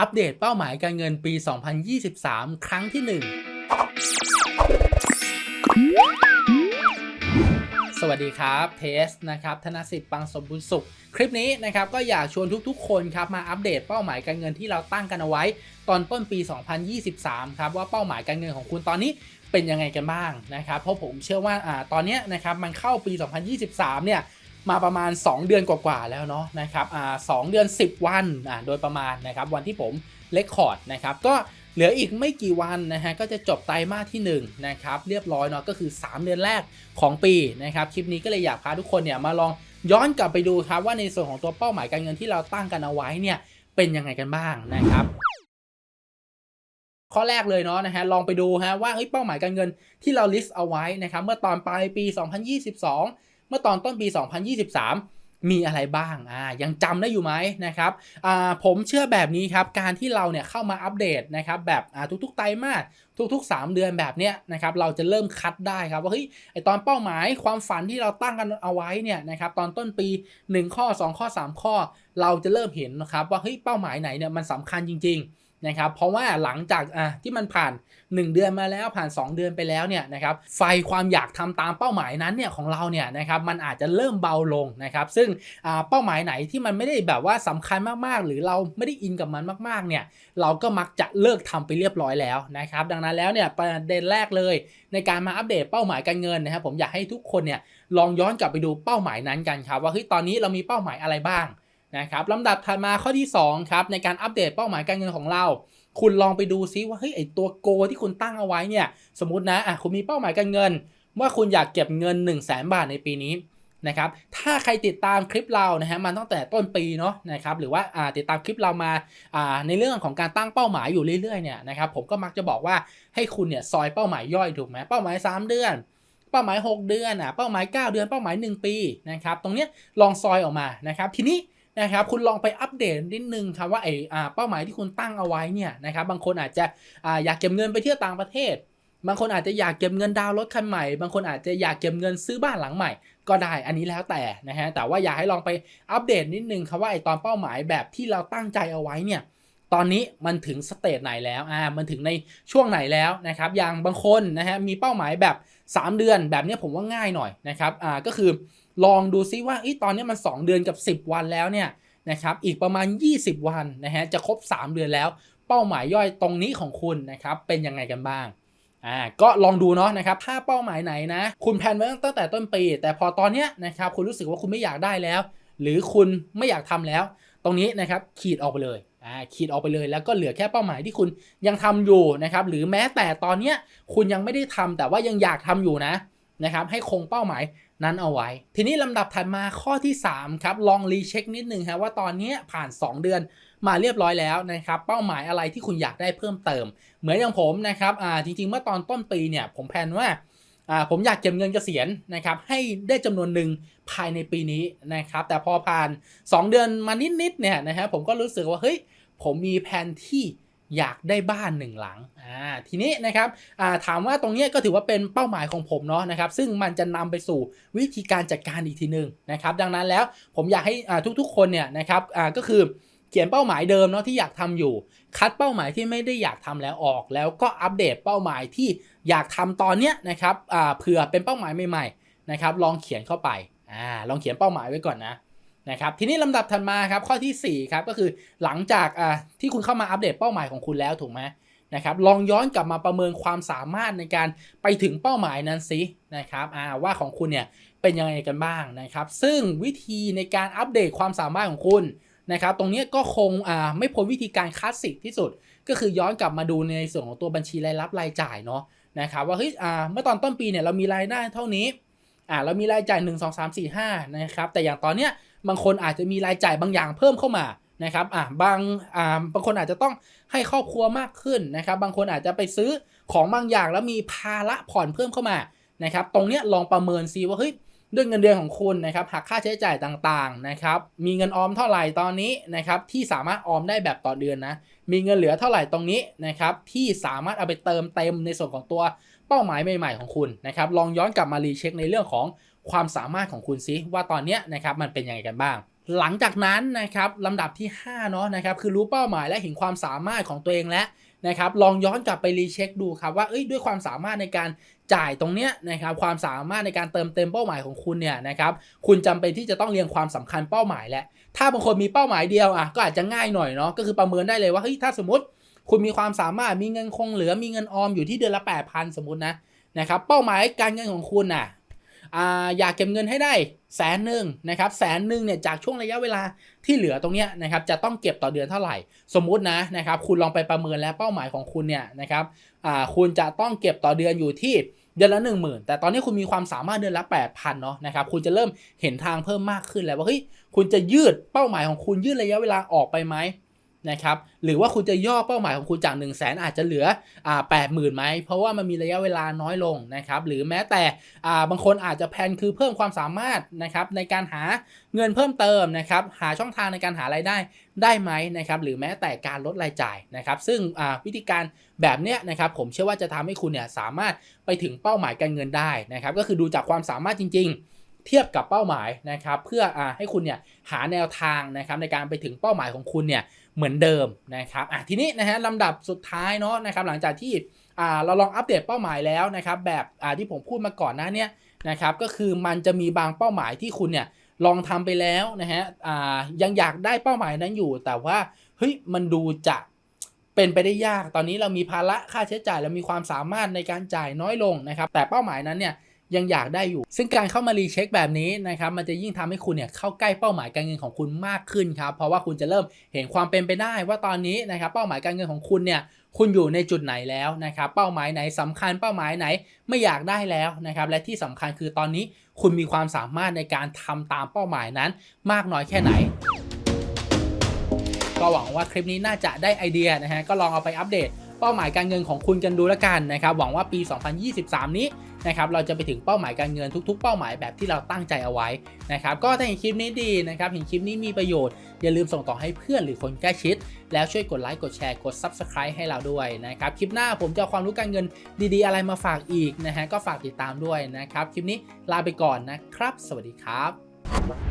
อัปเดตเป้าหมายการเงินปี 2023 ครั้งที่ 1 สวัสดีครับเทสนะครับธนสิทธิ์ปังสมบุญสุข คลิปนี้นะครับก็อยากชวนทุกๆ คนครับมาอัปเดตเป้าหมายการเงินที่เราตั้งกันเอาไว้ ตอนต้นปี 2023 ครับว่าเป้าหมายการเงินของคุณตอนนี้เป็นยังไงกันบ้างนะครับ เพราะผมเชื่อว่าอ่าตอนนี้นะครับมันเข้าปี 2023 เนี่ย มาประมาณ 2 เดือนกว่าๆแล้วเนาะนะครับอ่าสเดือน 10 วันอ่าโดยประมาณนะครับวันที่ผมเลคคอร์ดนะครับก็เหลืออีกไม่กี่วันนะฮะก็จะจบไตรมาสที่1นะครับเรียบร้อยเนาะก็คือ 3 เดือนแรกของปีนะครับคลิปนี้ก็เลยอยากพาทุกคนเนี่ยมาลองย้อนกลับไปดูครับว่าในส่วนของตัวเป้าหมายการเงินที่เราตั้งกันเอาไว้เนี่ยเป็นยังไงกันบ้างนะครับ ข้อแรกเลยเนาะนะฮะลองไปดูฮะว่าเฮ้เป้าหมายการเงินที่เรา list เอาไว้นะครับเมื่อตอนปลายปี 2022 เมื่อตอนต้นปี 2023 มีอะไรบ้างอ่ายังจำได้อยู่ไหมนะครับอ่าผมเชื่อแบบนี้ครับ การที่เราเนี่ยเข้ามาอัปเดตนะครับแบบอ่าทุกๆไตรมาสทุกๆ 3 เดือนแบบเนี้ยนะครับเราจะเริ่มคัดได้ครับว่าเฮ้ยไอตอนเป้าหมายความฝันที่เราตั้งกันเอาไว้เนี่ยนะครับตอนต้นปี 1 ข้อ 2 ข้อ 3 ข้อ เราจะเริ่มเห็นนะครับว่าเฮ้ยเป้าหมายไหนเนี่ยมันสำคัญจริง ๆ นะครับเพราะว่าหลังจากอะที่มันผ่าน 1 เดือนมาแล้วผ่าน 2 เดือนไปแล้วเนี่ยนะครับไฟความอยากทำตามเป้าหมายนั้นเนี่ยของเราเนี่ยนะครับมันอาจจะเริ่มเบาลงนะครับซึ่งเป้าหมายไหนที่มันไม่ได้แบบว่าสำคัญมากๆ หรือเราไม่ได้อินกับมันมากๆเนี่ยเราก็มักจะเลิกทำไปเรียบร้อยแล้วนะครับดังนั้นแล้วเนี่ยประเด็นแรกเลย ในการมาอัปเดตเป้าหมายการเงินนะครับผมอยากให้ทุกคนเนี่ยลองย้อนกลับไปดูเป้าหมายนั้นกันครับว่าเฮ้ยตอนนี้เรามีเป้าหมายอะไรบ้าง นะครับลำดับถัดมาข้อที่2ครับในการอัปเดตเป้าหมายการเงินของเรา คุณลองไปดูซิว่าเฮ้ยไอตัวโกที่คุณตั้งเอาไว้เนี่ยสมมตินะอะคุณมีเป้าหมายการเงิน ว่าคุณอยากเก็บเงิน 1 0 0 0 0แบาทในปีนี้นะครับถ้าใครติดตามคลิปเรานะฮะมันตั้งแต่ต้นปีเนาะนะครับหรือว่าอ่าติดตามคลิปเรามาอ่าในเรื่องของการตั้งเป้าหมายอยู่เรื่อยๆเนี่ยนะครับผมก็มักจะบอกว่าให้คุณเนี่ยซอยเป้าหมายย่อยถูกไหมเป้าหมาย 3 เดือน เป้าหมาย 6 เดือนอะเป้าหมาย 9 เดือนเป้าหมาย 1 ปีนะครับตรงเนี้ยลองซอยออกมานะครับทีนี้ นะครับคุณลองไปอัปเดตนิดนึงครับว่าไอ้เป้าหมายที่คุณตั้งเอาไว้เนี่ยนะครับบางคนอาจจะอาอยากเก็บเงินไปเที่ยวต่างประเทศ บางคนอาจจะอยากเก็บเงินดาวรถคันใหม่ บางคนอาจจะอยากเก็บเงินซื้อบ้านหลังใหม่ ก็ได้อันนี้แล้วแต่นะฮะแต่ว่าอยากให้ลองไปอัปเดตนิดนึงครับว่าไอ้ตอนเป้าหมายแบบที่เราตั้งใจเอาไว้เนี่ยตอนนี้มันถึงสเตจไหนแล้ว อ่า มันถึงในช่วงไหนแล้วนะครับ อย่างบางคนนะฮะ มีเป้าหมายแบบ 3 เดือนแบบนี้ผมว่าง่ายหน่อยนะครับ อ่า ก็คือ ลองดูซิว่าอตอนนี้มัน 2 เดือนกับ 10 วันแล้วเนี่ยนะครับอีกประมาณ 20 วันนะฮะจะครบ 3 เดือนแล้ว เป้าหมายย่อยตรงนี้ของคุณนะครับเป็นยังไงกันบ้างอ่าก็ลองดูเนาะนะครับถ้าเป้าหมายไหนนะ คุณแพนไว้ตั้งแต่ต้นปี แต่พอตอนเนี้ยนะครับคุณรู้สึกว่าคุณไม่อยากได้แล้ว หรือคุณไม่อยากทำแล้ว ตรงนี้นะครับขีดออกไปเลยอ่าขีดออกไปเลยแล้วก็เหลือแค่เป้าหมายที่คุณยังทำอยู่นะครับหรือแม้แต่ตอนเนี้ยคุณยังไม่ได้ทำแต่ว่ายังอยากทำอยู่นะนะครับให้คงเป้าหมาย นั้นเอาไว้ ทีนี้ลำดับถัดมาข้อที่ 3 ครับ ลองรีเช็คนิดนึงฮะว่าตอนนี้ผ่าน 2 เดือนมาเรียบร้อยแล้วนะครับ เป้าหมายอะไรที่คุณอยากได้เพิ่มเติม เหมือนอย่างผมนะครับอ่าจริง ๆ เมื่อตอนต้นปีเนี่ยผมแพลนว่าอ่าผมอยากเก็บเงินเกษียณนะครับให้ได้จำนวนหนึ่งภายในปีนี้นะครับ แต่พอผ่าน 2 เดือนมานิดๆเนี่ยนะฮะผมก็รู้สึกว่าเฮ้ยผมมีแผนที่ อยากได้บ้านหนึ่งหลังอ่าทีนี้นะครับอ่าถามว่าตรงนี้ก็ถือว่าเป็นเป้าหมายของผมเนาะนะครับ ซึ่งมันจะนำไปสู่วิธีการจัดการอีกทีหนึ่งนะครับ ดังนั้นแล้วผมอยากให้อ่าทุกๆ คนเนี่ยนะครับอ่าก็คือเขียนเป้าหมายเดิมเนาะที่อยากทำอยู่ คัดเป้าหมายที่ไม่ได้อยากทำแล้วออก แล้วก็อัปเดตเป้าหมายที่อยากทำตอนเนี้ยนะครับอ่าเผื่อเป็นเป้าหมายใหม่ๆนะครับลองเขียนเข้าไปอ่าลองเขียนเป้าหมายไว้ก่อนนะ นะครับทีนี้ลำดับถัดมาครับข้อที่ 4 ครับก็คือหลังจากอ่าที่คุณเข้ามาอัปเดตเป้าหมายของคุณแล้วถูกไหมนะครับลองย้อนกลับมาประเมินความสามารถในการไปถึงเป้าหมายนั้นสินะครับอ่าว่าของคุณเนี่ยเป็นยังไงกันบ้างนะครับซึ่งวิธีในการอัปเดตความสามารถของคุณนะครับตรงนี้ก็คงอ่าไม่พ้นวิธีการคลาสสิกที่สุด ก็คือย้อนกลับมาดูในส่วนของตัวบัญชีรายรับรายจ่ายเนาะนะครับว่าเฮ้ยอ่าเมื่อตอนต้นปีเนี่ยเรามีรายได้เท่านี้อ่าเรามีรายจ่าย 1 2 3 4 5นะครับแต่อย่างตอนเนี้ย บางคนอาจจะมีรายจ่ายบางอย่างเพิ่มเข้ามานะครับอ่าบางอ่าบางคนอาจจะต้องให้ครอบครัวมากขึ้นนะครับ บางคนอาจจะไปซื้อของบางอย่างแล้วมีภาระผ่อนเพิ่มเข้ามานะครับ ตรงเนี้ยลองประเมินซิว่าเฮ้ยด้วยเงินเดือนของคุณนะครับหักค่าใช้จ่ายต่างๆนะครับ มีเงินออมเท่าไหร่ตอนนี้นะครับที่สามารถออมได้แบบต่อเดือนนะ มีเงินเหลือเท่าไหร่ตรงนี้นะครับที่สามารถเอาไปเติมเต็มในส่วนของตัวเป้าหมายใหม่ๆของคุณนะครับ ลองย้อนกลับมารีเช็คในเรื่องของ ความสามารถของคุณซิว่าตอนนี้นะครับมันเป็นยังไงกันบ้าง หลังจากนั้นนะครับลำดับที่5เนาะนะครับคือรู้เป้าหมายและเห็นความสามารถของตัวเองแล้วนะครับลองย้อนกลับไปรีเช็คดูครับว่าเอ้ยด้วยความสามารถในการจ่ายตรงเนี้ยนะครับความสามารถในการเติมเต็มเป้าหมายของคุณเนี่ยนะครับคุณจำเป็นที่จะต้องเรียงความสำคัญเป้าหมายแล้วถ้าบางคนมีเป้าหมายเดียวอะก็อาจจะง่ายหน่อยเนาะก็คือประเมินได้เลยว่าเฮ้ยถ้าสมมติ คุณมีความสามารถมีเงินคงเหลือมีเงินออมอยู่ที่เดือนละ8,000 สมมตินะนะครับเป้าหมายการเงินของคุณน่ะ อยากเก็บเงินให้ได้แสนหนึ่งนะครับแสนหนึ่งเนี่ยจากช่วงระยะเวลาที่เหลือตรงเนี้ยนะครับจะต้องเก็บต่อเดือนเท่าไหร่ สมมุตินะนะครับคุณลองไปประเมินแล้วเป้าหมายของคุณเนี่ยนะครับคุณจะต้องเก็บต่อเดือนอยู่ที่เดือนละ 1 0,000 แต่ตอนนี้คุณมีความสามารถเดือนละ 8,000เนาะนะครับคุณจะเริ่มเห็นทางเพิ่มมากขึ้นแล้วว่าเฮ้ยคุณจะยืดเป้าหมายของคุณยืดระยะเวลาออกไปไหม นะครับหรือว่าคุณจะย่อเป้าหมายของคุณจาก 1 0 0 0 0แสนอาจจะเหลืออ่าแปดหมื่นไหมเพราะว่ามันมีระยะเวลาน้อยลงนะครับหรือแม้แต่อ่าบางคนอาจจะแพนคือเพิ่มความสามารถนะครับในการหาเงินเพิ่มเติมนะครับหาช่องทางในการหารายได้ได้ไหมนะครับหรือแม้แต่การลดรายจ่ายนะครับซึ่งวิธีการแบบเนี้ยนะครับผมเชื่อว่าจะทำให้คุณเนี่ยสามารถไปถึงเป้าหมายการเงินได้นะครับก็คือดูจากความสามารถจริง ๆเทียบกับเป้าหมายนะครับเพื่ออให้คุณเนี่ยหาแนวทางนะครับในการไปถึงเป้าหมายของคุณเนี่ย เหมือนเดิมนะครับอะทีนี้นะฮะลำดับสุดท้ายเนาะนะครับหลังจากที่อ่าเราลองอัปเดตเป้าหมายแล้วนะครับแบบอ่าที่ผมพูดมาก่อนหน้าเนี้ยนะครับก็คือมันจะมีบางเป้าหมายที่คุณเนี่ยลองทำไปแล้วนะฮะอ่ายังอยากได้เป้าหมายนั้นอยู่ แต่ว่าเฮ้ยมันดูจะเป็นไปได้ยาก ตอนนี้เรามีภาระค่าใช้จ่ายเรามีความสามารถในการจ่ายน้อยลงนะครับ แต่เป้าหมายนั้นเนี่ย ยังอยากได้อยู่ ซึ่งการเข้ามารีเช็คแบบนี้นะครับมันจะยิ่งทำให้คุณเนี่ยเข้าใกล้เป้าหมายการเงินของคุณมากขึ้นครับเพราะว่าคุณจะเริ่มเห็นความเป็นไปได้ว่าตอนนี้นะครับเป้าหมายการเงินของคุณเนี่ยคุณอยู่ในจุดไหนแล้วนะครับเป้าหมายไหนสำคัญเป้าหมายไหนไม่อยากได้แล้วนะครับและที่สำคัญคือตอนนี้คุณมีความสามารถในการทำตามเป้าหมายนั้น มากน้อยแค่ไหนก็หวังว่าคลิปนี้น่าจะได้ไอเดียนะฮะก็ลองเอาไปอัปเดต เป้าหมายการเงินของคุณกันดูแล้วกันนะครับหวังว่าปี 2023 นี้นะครับเราจะไปถึงเป้าหมายการเงินทุก ๆ เป้าหมายแบบที่เราตั้งใจเอาไว้นะครับก็ถ้าเห็นคลิปนี้ดีนะครับเห็นคลิปนี้มีประโยชน์อย่าลืมส่งต่อให้เพื่อนหรือคนใกล้ชิด แล้วช่วยกดไลค์กดแชร์กด Subscribe ให้เราด้วยนะครับคลิปหน้าผมจะความรู้การเงินดีๆ อะไรมาฝากอีกนะฮะก็ฝากติดตามด้วยนะครับคลิปนี้ลาไปก่อนนะครับ สวัสดีครับ